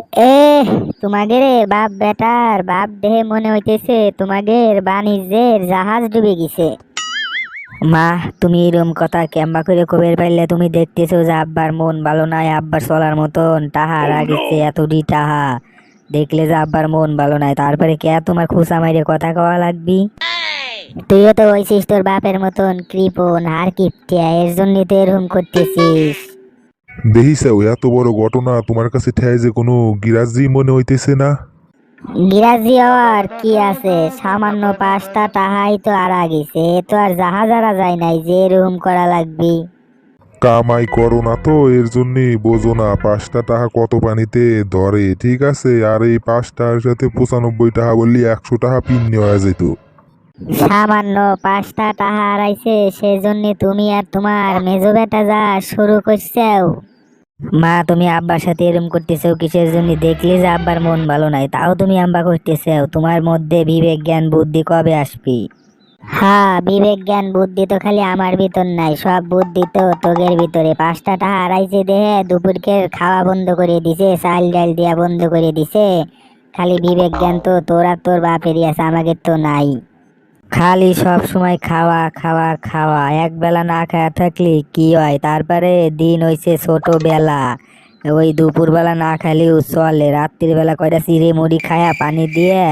এ তোমাদের বাপ বেটার বাপ দেহে মনে হইতেছে তোমাদের বাণিজ্যের জাহাজ ডুবে গেছে। মা তুমি এরম কথা কেম্বা করে কবের পাইলে তুমি দেখতেছো যে আব্বার মন ভালো নাই আব্বার চলার মতন। টাহা রাগিছে এতটি টাহা দেখলে যে আব্বার মন ভালো নাই তারপরে কে তোমার খুসা মাইরে কথা কওয়া লাগবি? তুইও তো হইছিস তোর বাপের মতন কৃপন আর কিপটিয়া এর জন্য তো এরকম করতেছিস। দেহিসাও এত বড় ঘটনা তোমার কাছে ঠেয় যে কোনো গিরাজি মনে হইতেছে না? গিরাজি আর কি আছে? সামান্য পাঁচটা টাহাই তো আরা গেছে এ তো আর জাহাজ আরা যায় নাই যে এরকম করা লাগবি। কামাই করো না তো এর জন্যই বোঝো না পাঁচটা টাকা কত পানিতে ধরে ঠিক আছে? আর এই পাঁচটার সাথে পঁচানব্বই টাকা বললি একশো টাকা পিন নেওয়া যেত। সামান্য পাঁচটা টাহা হারাইছে সেজন্য তুমি আর তোমার মেজো বেটা যা শুরু করছেও। মা, তুমি আব্বার সাথে এরম করতেছো, কিসের জন্য? দেখলে যে আব্বার মন ভালো নাই, তাও তুমি আম্বা করতেছো। তোমার মধ্যে বিবেক, জ্ঞান, বুদ্ধি কবে আসবি? হ্যাঁ বিবেক, জ্ঞান, বুদ্ধি তো খালি আমার ভিতর নাই, সব বুদ্ধি তো তোগের ভিতরে। পাঁচটা টাকা হারাইছে দেহে, দুপুরকে খাওয়া বন্ধ করে দিছে, চাল ডাল দিয়া বন্ধ করে দিছে। খালি বিবেক, জ্ঞান তো তোরা তোর বাপেরই আছে আমাকে তো নাই। খালি সব সময় খাওয়া খাওয়া খাওয়া। এক বেলা না খাওয়া থাকলে কি হয়? তারপরে দিন হইছে ছোটবেলা। ওই দুপুরবেলা না খাইলেও চলে। রাত্রির বেলা কয়টা চিড়ে মুড়ি খায়া পানি দিয়ে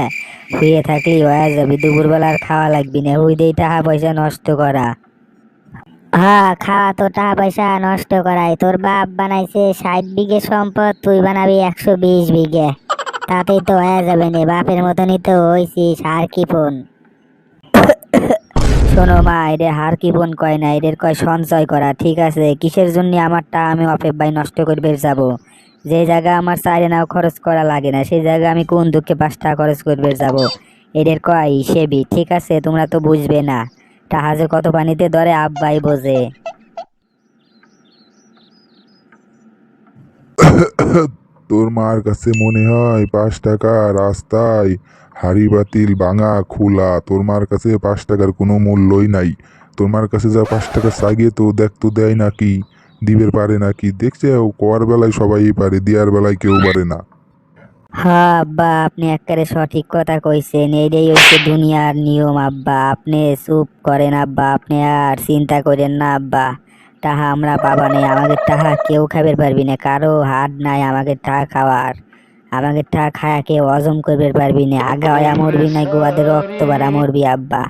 শুয়ে থাকলেই হয়ে যাবে। দুপুরবেলা আর খাওয়া লাগবি না। ওই দিয়ে টাকা পয়সা নষ্ট করা। হ্যাঁ খাওয়া তো টাকা পয়সা নষ্ট করাই। তোর বাপ বানাইছে ষাট বিঘে সম্পদ, তুই বানাবি একশো বিশ বিঘে। তাতেই তো হয়ে যাবে না। বাপের মতনই তো হইছিস, আর কি ফোন? শোনো মা এদের হার কি বোন কয় না এদের কয় সঞ্চয় করা ঠিক আছে কিসের জন্য আমারটা আমি অফেব ভাই নষ্ট করবে যাব যে জায়গা আমার চাইলে নাও খরচ করা লাগে না সেই জায়গা আমি কোন দুঃখে পাঁচ টাকা খরচ করবে যাব এদের কয় হিসেবই ঠিক আছে তোমরা তো বুঝবে না টাহাজে কত পানিতে ধরে আব্বাই বোঝে তোর মার কাছে মনে হয় পাঁচ টাকা রাস্তায় হাড়ি বাতিল ভাঙা খোলা। তোর মার কাছে পাঁচ টাকার কোনো মূল্যই নাই। তোর মার কাছে যা পাঁচ টাকা চাইগে তো দেখ তো দেয় নাকি, দিবের পারে নাকি। দেখছে ও কোয়ার বেলায় সবাই পারে দেওয়ার বেলায় কেউ পারে না। হ্যাঁ আব্বা, আপনি একেবারে সঠিক কথা কইছেন। এইটাই হচ্ছে দুনিয়ার নিয়ম আব্বা। আপনি চুপ করেন আব্বা, আপনি আর চিন্তা করেন না আব্বা। টাহা আমরা পাবা নেই আমাদের টাহা কেউ খাবার পারবি না কারও হাত নাই আমাকে টাকা খাওয়ার আমাকে টাকা খায়া কেউ হজম করবে পারবি না। আগা হয়া মরবি না গোয়াদের রক্ত বাড়া মরবি আব্বা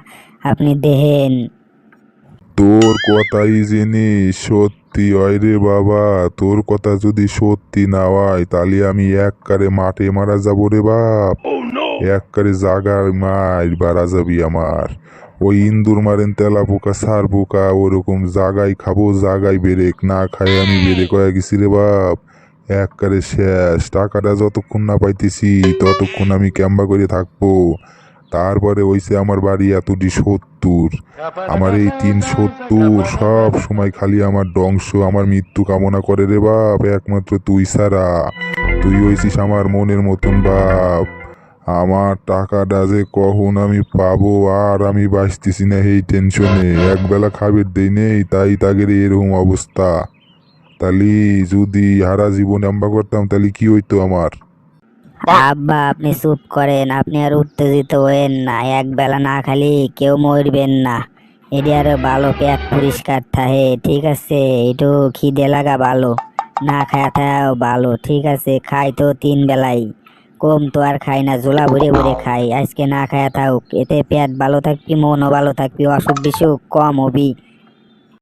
আপনি দেহেন। তোর কথাই জেনে সত্যি হয় রে বাবা তোর কথা যদি সত্যি না হয় তাহলে আমি এক কারে মাঠে মারা যাব রে বাপ। এক কারে জাগার মার বাড়া যাবি আমার। ওই ইন্দুর মারেন, তেলা পোকা, সার পোকা, ওরকম জাগাই খাব, জাগাই বেরেক, না খাই আমি বেরেক হয়ে গেছি রে বাপ। এক কারে শেষ, টাকাটা যতক্ষণ না পাইতেছি, ততক্ষণ আমি ক্যাম্বা করে থাকব। তারপরে ওইসে আমার বাড়ি এতটি সত্তর। আমার এই তিন সত্তর সব সময় খালি আমার ধ্বংস, আমার মৃত্যু কামনা করে রে বাপ, একমাত্র তুই ছাড়া। তুই হইছিস আমার মনের মতন বাপ। আমার টাকাটা যে কখন আমি পাবো আর আমি বাঁচতেছি না, এই টেনশনে একবেলা খাবার দেই নেই, তাই তাগের এরকম অবস্থা। তাহলে যদি হারা জীবন আম্বা করতাম, তাহলে কি হইতো আমার? আব্বা, আপনি চুপ করেন, আপনি আর উত্তেজিত হয়েন না। এক বেলা না খালি কেউ মরবেন না। এটি আরও ভালো পেট পরিষ্কার থাকে, ঠিক আছে? একটু খিদে লাগা ভালো। না খায়া থাকাও ভালো, ঠিক আছে? খাই তো তিন বেলাই। কম তো আর খাই না জোলা ভরে ভরে খাই। আজকে না খায়া থাক এতে পেট ভালো থাকবি মনও ভালো থাকবি অসুখ বিসুখ কম হবি।